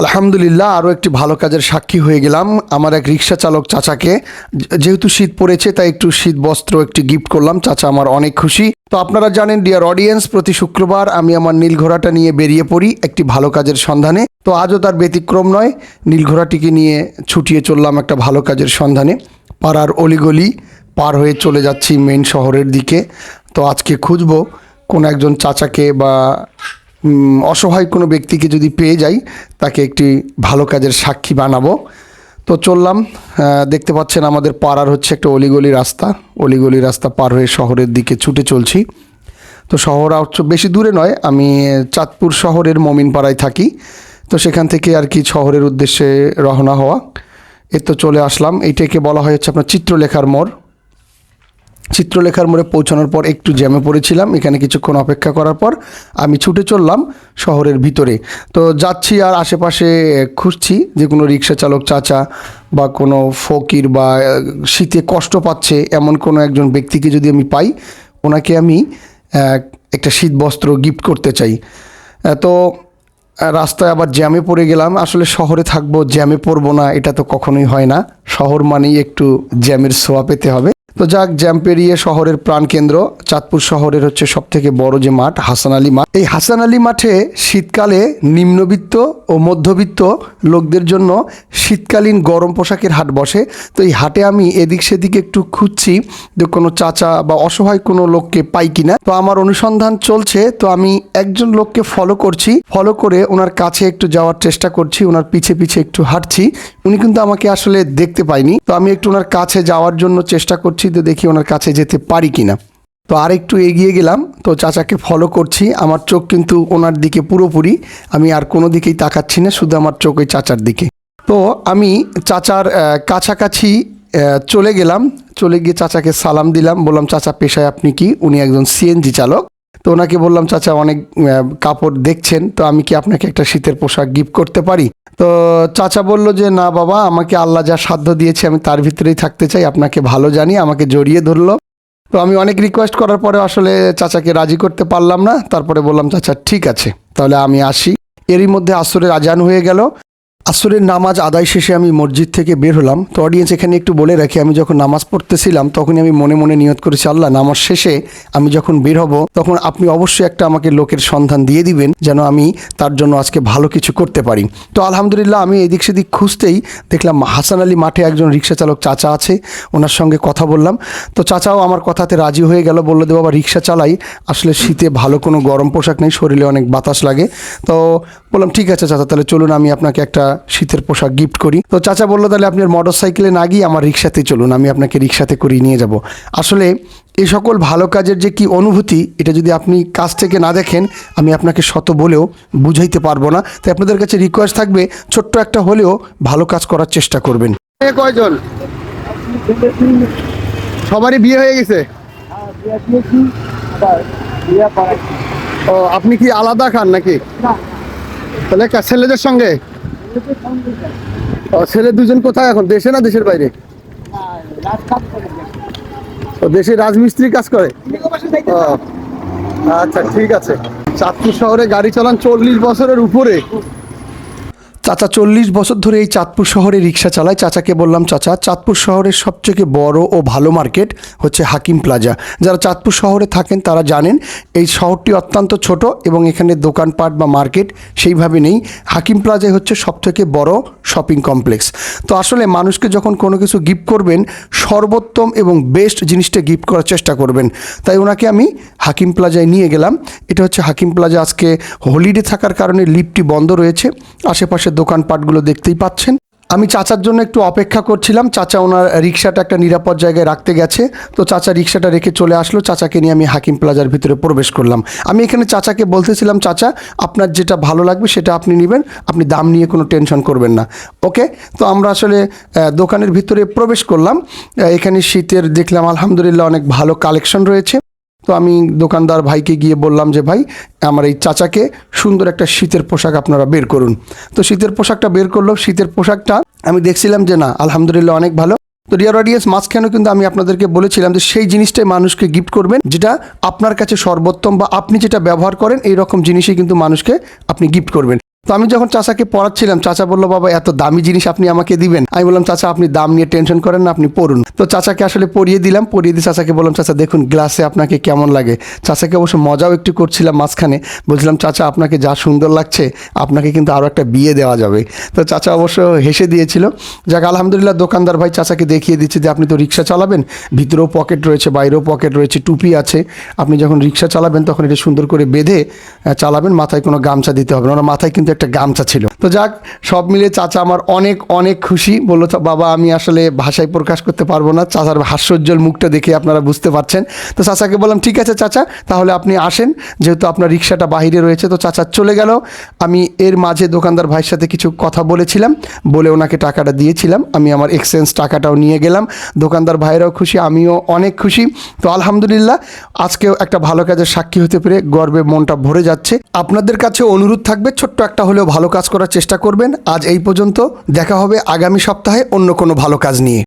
আলহামদুলিল্লাহ আরও একটি ভালো কাজের সাক্ষী হয়ে গেলাম। আমার এক রিক্সা চালক চাচাকে, যেহেতু শীত পড়েছে, তাই একটু শীত বস্ত্র একটি গিফট করলাম। চাচা আমার অনেক খুশি। তো আপনারা জানেন ডিয়ার অডিয়েন্স প্রতি শুক্রবার আমি আমার নীল ঘোড়াটা নিয়ে বেরিয়ে পড়ি একটি ভালো কাজের সন্ধানে। তো আজও তার ব্যতিক্রম নয় নীল ঘোড়াটিকে নিয়ে ছুটিয়ে চললাম একটা ভালো কাজের সন্ধানে। পাড়ার অলিগলি পার হয়ে চলে যাচ্ছি মেন শহরের দিকে। তো আজকে খুঁজবো কোনো একজন চাচাকে বা অসহায় কোনো ব্যক্তিকে যদি পেয়ে যাই, তাকে একটি ভালো কাজের সাক্ষী বানাবো। তো চললাম দেখতে পাচ্ছেন আমাদের পাড়ার হচ্ছে একটা অলিগলি রাস্তা। অলিগলি রাস্তা পার হয়ে শহরের দিকে ছুটে চলছি। তো শহর বেশি দূরে নয়, আমি চাঁদপুর শহরের মমিনপাড়ায় থাকি। তো সেখান থেকে আর কি শহরের উদ্দেশ্যে রওনা হওয়া। এ তো চলে আসলাম। এইটাকে বলা হয় হচ্ছে আপনার চিত্রলেখার মোড়। চিত্রলেখার মোড়ে পৌঁছানোর পর একটু জ্যামে পড়েছিলাম, এখানে কিছুক্ষণ অপেক্ষা করার পর আমি ছুটে চললাম শহরের ভিতরে। তো যাচ্ছি আর আশেপাশে খুঁজছি যে কোনো রিক্সা চালক চাচা বা কোনো ফকির বা শীতে কষ্ট পাচ্ছে এমন কোনো একজন ব্যক্তিকে যদি আমি পাই, ওনাকে আমি একটা শীত বস্ত্র গিফট করতে চাই। তো রাস্তায় আবার জ্যামে পড়ে গেলাম। আসলে শহরে থাকব, জ্যামে পড়ব না, এটা তো কখনোই হয় না। শহর মানেই একটু জ্যামের ছোঁয়া পেতে হবে। তো যাক জ্যাম পেরিয়ে শহরের প্রাণকেন্দ্র। চাঁদপুর শহরের হচ্ছে সব থেকে বড় যে মাঠ, হাসান আলী মাঠ। এই হাসান আলী মাঠে শীতকালে নিম্নবিত্ত ও মধ্যবিত্ত লোকদের জন্য শীতকালীন গরম পোশাকের হাট বসে। তো এই হাটে আমি এদিক সেদিক একটু খুঁজছি যে কোনো চাচা বা অসহায় কোনো লোককে পাই কিনা। তো আমার অনুসন্ধান চলছে, তো আমি একজন লোককে ফলো করছি। ফলো করে ওনার কাছে একটু যাওয়ার চেষ্টা করছি, ওনার পিছে পিছে একটু হাঁটছি। উনি কিন্তু আমাকে আসলে দেখতে পাইনি তো আমি একটু ওনার কাছে যাওয়ার জন্য চেষ্টা করছি তো দেখি ওনার কাছে যেতে পারি কিনা। তো আর একটু এগিয়ে গেলাম, তো চাচাকে ফলো করছি। আমার চোখ কিন্তু ওনার দিকে পুরোপুরি, আমি আর কোনো দিকেই তাকাচ্ছি না, শুধু আমার চোখ ওই চাচার দিকে। তো আমি চাচার কাছাকাছি চলে গেলাম, চলে গিয়ে চাচাকে সালাম দিলাম, বললাম, চাচা, পেশায় আপনি কি? উনি একজন সিএনজি চালক। তো ওনাকে বললাম, চাচা, অনেক কাপড় দেখছেন, তো আমি কি আপনাকে একটা শীতের পোশাক গিফট করতে পারি? তো চাচা বলল যে, না বাবা, আমাকে আল্লাহ যা সাধ্য দিয়েছে, আমি তার ভিতরেই থাকতে চাই, আপনাকে ভালো জানি, আমাকে জড়িয়ে ধরলো। তো আমি অনেক রিকোয়েস্ট করার পরে আসলে চাচাকে রাজি করতে পারলাম না, তারপরে বললাম, চাচা, ঠিক আছে, তাহলে আমি আসি। এরই মধ্যে আসরের আজান হয়ে গেল। আসরের নামাজ আদায় শেষে আমি মসজিদ থেকে বের হলাম। তো অডিয়েন্স এখানে একটু বলে রাখি, আমি যখন নামাজ পড়তেছিলাম, তখনই আমি মনে মনে নিয়ত করেছি, আল্লাহ, নামাজ শেষে আমি যখন বের হব, তখন আপনি অবশ্যই একটা আমাকে লোকের সন্ধান দিয়ে দিবেন, যেন আমি তার জন্য আজকে ভালো কিছু করতে পারি। তো আলহামদুলিল্লাহ, আমি এদিক সেদিক খুঁজতেই দেখলাম, হাসান আলী মাঠে একজন রিক্সা চালক চাচা আছে, ওনার সঙ্গে কথা বললাম। তো চাচাও আমার কথাতে রাজি হয়ে গেল, বলল যে বাবা, রিক্সা চালাই। আসলে শীতে ভালো কোনো গরম পোশাক নেই, শরীরে অনেক বাতাস লাগে। তো বললাম, ঠিক আছে চাচা, তাহলে চলুন, আমি আপনাকে একটা শীতের পোশাক গিফট করি। তো চাচা বলল, তাহলে আপনি মোটর সাইকেলে না গিয়ে আমার রিক্সাতে চলুন, আমি আপনাকে রিক্সাতে করিয়ে নিয়ে যাব। আসলে এই সকল ভালো কাজের যে কি অনুভূতি, এটা যদি আপনি কাজ থেকে না দেখেন, আমি আপনাকে শত বলেও বুঝাইতে পারব না। তাই আপনাদের কাছে রিকোয়েস্ট থাকবে, ছোট্ট একটা হলেও ভালো কাজ করার চেষ্টা করবেন। কয়জন? সবারই বিয়ে হয়ে গেছে? ও, আপনি কি আলাদা খান নাকি? তাহলে কার ছেলেদের সঙ্গে? ও, ছেলে দুজন কোথায় এখন? দেশে না দেশের বাইরে? ও দেশে রাজমিস্ত্রি কাজ করে? আচ্ছা ঠিক আছে। চাঁদপুর শহরে গাড়ি চালান চল্লিশ বছরের উপরে। চাচা চল্লিশ বছর ধরে এই চাঁদপুর শহরে রিক্সা চালায়। চাচাকে বললাম, চাচা, চাঁদপুর শহরের সবথেকে বড় ও ভালো মার্কেট হচ্ছে হাকিম প্লাজা। যারা চাঁদপুর শহরে থাকেন, তারা জানেন এই শহরটি অত্যন্ত ছোট এবং এখানে দোকানপাট বা মার্কেট সেইভাবে নেই। হাকিম প্লাজায় হচ্ছে সবথেকে বড় শপিং কমপ্লেক্স। তো আসলে মানুষকে যখন কোনো কিছু গিফট করবেন, সর্বোত্তম এবং বেস্ট জিনিসটা গিফট করার চেষ্টা করবেন। তাই ওনাকে আমি হাকিম প্লাজায় নিয়ে গেলাম। এটা হচ্ছে হাকিম প্লাজা। আজকে হলিডে থাকার কারণে লিফটটি বন্ধ রয়েছে। আশেপাশের দোকানপাটগুলো দেখতেই পাচ্ছেন। আমি চাচার জন্য একটু অপেক্ষা করছিলাম। চাচা ওনার রিক্সাটা একটা নিরাপদ জায়গায় রাখতে গেছে। তো চাচা রিক্সাটা রেখে চলে আসলো। চাচাকে নিয়ে আমি হাকিম প্লাজার ভিতরে প্রবেশ করলাম। আমি এখানে চাচাকে বলতেছিলাম, চাচা, আপনার যেটা ভালো লাগবে সেটা আপনি নেবেন। আপনি দাম নিয়ে কোনো টেনশন করবেন না। ওকে? তো আমরা আসলে দোকানের ভিতরে প্রবেশ করলাম। এখানে শীতের দেখলাম, আলহামদুলিল্লাহ অনেক ভালো কালেকশন রয়েছে। তো আমি দোকানদার ভাইকে গিয়ে বললাম যে, ভাই, আমার এই চাচাকে সুন্দর একটা শীতের পোশাক আপনারা বের করুন। তো শীতের পোশাকটা বের করল। শীতের পোশাকটা আমি দেখছিলাম যে, না, আলহামদুলিল্লাহ অনেক ভালো। তো ডিয়ার অডিয়েন্স মাঝখানেও কিন্তু আমি আপনাদেরকে বলেছিলাম যে, সেই জিনিসটাই মানুষকে গিফট করবেন, যেটা আপনার কাছে সর্বোত্তম বা আপনি যেটা ব্যবহার করেন এই রকম জিনিসই কিন্তু মানুষকে আপনি গিফট করবেন। তো আমি যখন চাচাকে পড়াচ্ছিলাম, চাচা বলল, বাবা, এত দামি জিনিস আপনি আমাকে দিবেন। আমি বললাম, চাচা, আপনি দাম নিয়ে টেনশন করেন না, আপনি পড়ুন। তো চাচাকে আসলে পড়িয়ে দিলাম, পড়িয়ে দিয়ে চাচাকে বললাম, চাচা, দেখুন, গ্লাসে আপনাকে কেমন লাগে? চাচাকে অবশ্য মজাও একটু করছিলাম মাঝখানে। বলছিলাম, চাচা, আপনাকে যা সুন্দর লাগছে, আপনাকে কিন্তু আরও একটা বিয়ে দেওয়া যাবে। তো চাচা অবশ্য হেসে দিয়েছিল। যাক, আলহামদুলিল্লাহ, দোকানদার ভাই চাচাকে দেখিয়ে দিচ্ছে যে, আপনি তো রিক্সা চালাবেন? ভিতরেও পকেট রয়েছে, বাইরেও পকেট রয়েছে, টুপি আছে। আপনি যখন রিক্সা চালাবেন, তখন এটা সুন্দর করে বেঁধে চালাবেন, মাথায় কোনো গামছা দিতে হবে না। মাথায় কিন্তু একটা গামছা ছিল। তো যাক, সব মিলে চাচা আমার অনেক অনেক খুশি। বলল বাবা, আমি আসলে ভাষায় প্রকাশ করতে পারব না। চাচার হাস্যোজ্জ্বল মুখটা দেখে আপনারা বুঝতে পারছেন। তো চাচাকে বললাম, ঠিক আছে চাচা, তাহলে আপনি আসেন। যেহেতু আপনার রিক্সাটা বাইরে রয়েছে, তো চাচা চলে গেল। আমি এর মাঝে দোকানদার ভাইয়ের সাথে কিছু কথা বলেছিলাম। বলে ওনাকে টাকাটা দিয়েছিলাম। আমি আমার এক্সচেঞ্জ টাকাটাও নিয়ে গেলাম। দোকানদার ভাইয়েরাও খুশি, আমিও অনেক খুশি। তো আলহামদুলিল্লাহ, আজকেও একটা ভালো কাজের সাক্ষী হতে পেরে গর্বে মনটা ভরে যাচ্ছে। আপনাদের কাছে অনুরোধ থাকবে ছোট্ট একটা হলেও ভালো কাজ করার চেষ্টা করবেন। আজ এই পর্যন্ত। দেখা হবে আগামী সপ্তাহে অন্য কোনো ভালো কাজ নিয়ে।